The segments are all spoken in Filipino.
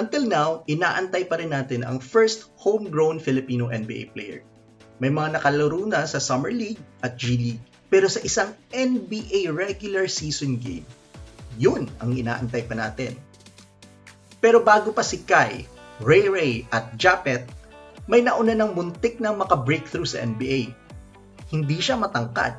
Until now, inaantay pa rin natin ang first homegrown Filipino NBA player. May mga nakalaro na sa Summer League at G League, pero sa isang NBA regular season game, yun ang inaantay pa natin. Pero bago pa si Kai, Ray Ray at Japet, may nauna ng muntik na maka-breakthrough sa NBA. Hindi siya matangkad,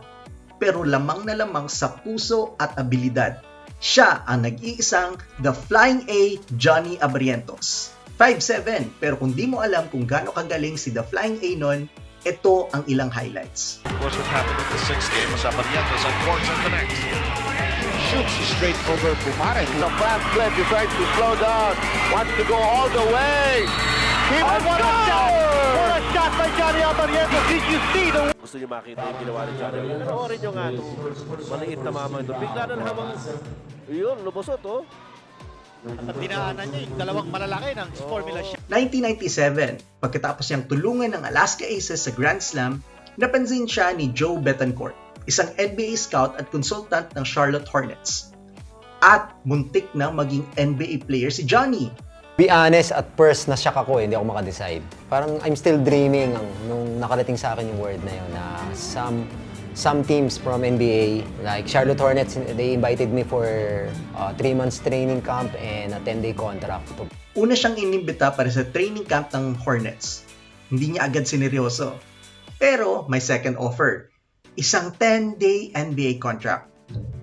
pero lamang na lamang sa puso at abilidad. Siya ang nag-iisang The Flying A Johnny Abrientos. 5'7", pero kung di mo alam kung gaano kagaling si The Flying A nun, ito ang ilang highlights. was what happened in the sixth game. Zaparientos and Corns and connects. shoots straight over Pumares. The fast play decides to slow down. Wants to go all the way. He And what a goal! shot! What a shot by Johnny Alvarez. Did you see the Gusto niyo makita yung ginawa ni Johnny. Panoorin niyo nga itong maliit na mama ito. Bigla na habang yun, lumusot oh. At dinaanan niya yung dalawang malalaki ng Formula shot. 1997, pagkatapos niyang tulungan ng Alaska Aces sa Grand Slam, napansin siya ni Joe Betancourt, isang NBA scout at consultant ng Charlotte Hornets. At muntik na maging NBA player si Johnny. Be honest, at first, nasyak ako eh, hindi ako makadecide. Parang I'm still dreaming ang, nung nakarating sa akin yung word na yun na some some teams from NBA, like Charlotte Hornets, they invited me for uh, three months training camp and a 10-day contract. To, Una siyang inimbita para sa training camp ng Hornets. Hindi niya agad sineryoso. Pero may second offer. Isang 10-day NBA contract.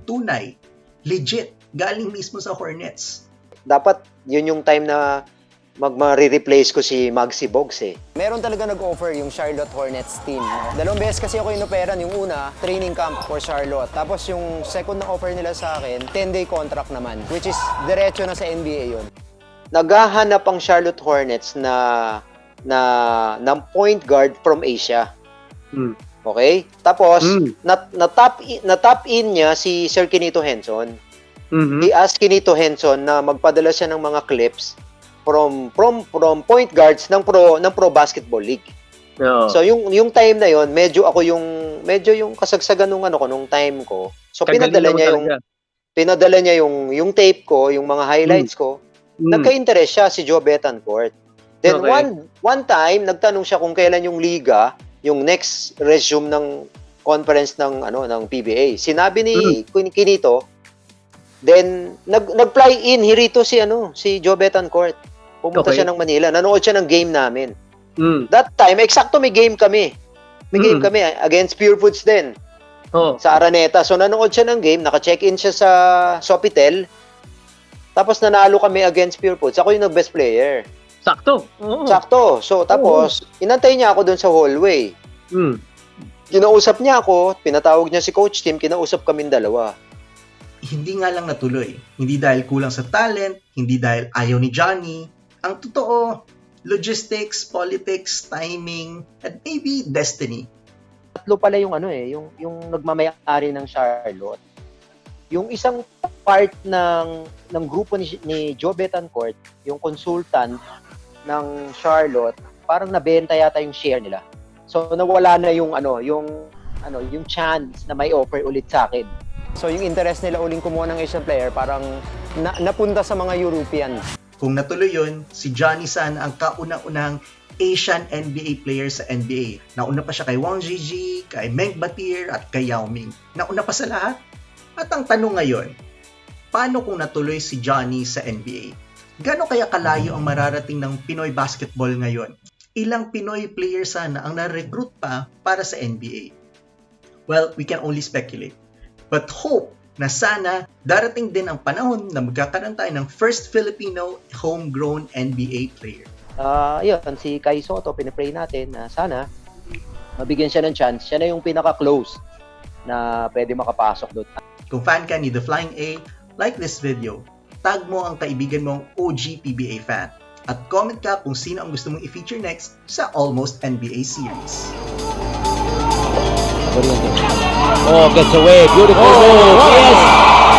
Tunay. Legit. Galing mismo sa Hornets. dapat yun yung time na magma-replace ko si Maxi Bogs eh. meron talaga nag-offer yung Charlotte Hornets team. No? Dalawang beses kasi ako inoperan. Yung una, training camp for Charlotte. Tapos yung second na offer nila sa akin, 10-day contract naman. Which is diretso na sa NBA yun. Naghahanap ang Charlotte Hornets na na ng point guard from Asia. Mm. Okay? Tapos Mm. na, na top in, na top in niya si Sir Kinito Henson. Mhm. He asked Kinito Henson na magpadala siya ng mga clips from from from point guards ng pro ng Pro Basketball League. Oo. So yung yung time na yon, medyo ako yung medyo yung kasagsagan nung ano ko nung time ko. So Kagaling pinadala niya yung talaga. pinadala niya yung yung tape ko, yung mga highlights ko. Mm. Nagka-interest siya si Joe Betancourt. Then Okay. one one time nagtanong siya kung kailan yung liga, yung next resume ng conference ng ano ng PBA. Sinabi ni Kin- Kinito, then nag nag-fly in hirito si ano, si Joe Betancourt. Pumunta Okay. siya ng Manila, nanood siya ng game namin. Mm. That time, eksakto may game kami. May game Mm. kami ah, against Pure Foods din Oo. sa Araneta. So nanood siya ng game, naka-check-in siya sa Sofitel. Tapos nanalo kami against Pure Foods. Ako yung nag-best player. Sakto. Oo. Sakto. So tapos, inantay niya ako doon sa hallway. Mm. Kinausap niya ako, pinatawag niya si coach team, kinausap kami dalawa. Hindi nga lang natuloy. Hindi dahil kulang sa talent, hindi dahil ayaw ni Johnny. Ang totoo, logistics, politics, timing, and maybe destiny. Tatlo pala yung ano eh, yung yung nagmamayari ng Charlotte. Yung isang part ng ng grupo ni, ni Joe Betancourt, yung consultant ng Charlotte, parang nabenta yata yung share nila. So nawala na yung ano, yung ano, yung chance na may offer ulit sa akin. So yung interest nila uling kumuha ng Asian player, parang na, napunta sa mga European. Kung natuloy yun, si Johnny San ang kauna-unang Asian NBA player sa NBA. Nauna pa siya kay Wang Jiji, kay Meng Batir, at kay Yao Ming. Nauna pa sa lahat. At ang tanong ngayon, paano kung natuloy si Johnny sa NBA? Gano'n kaya kalayo ang mararating ng Pinoy basketball ngayon? Ilang Pinoy player sana ang na-recruit pa para sa NBA? Well, we can only speculate. But hope na sana darating din ang panahon na magkakaroon tayo ng first Filipino homegrown NBA player. Ah, yun, si Kai Soto, pinipray natin na sana mabigyan siya ng chance. Siya na yung pinaka-close na pwede makapasok doon. Kung fan ka ni The Flying A, like this video. Tag mo ang kaibigan mong OG PBA fan. At comment ka kung sino ang gusto mong i-feature next sa Almost NBA series. What do you think? Oh, gets away. Beautiful. Oh, oh. Yes.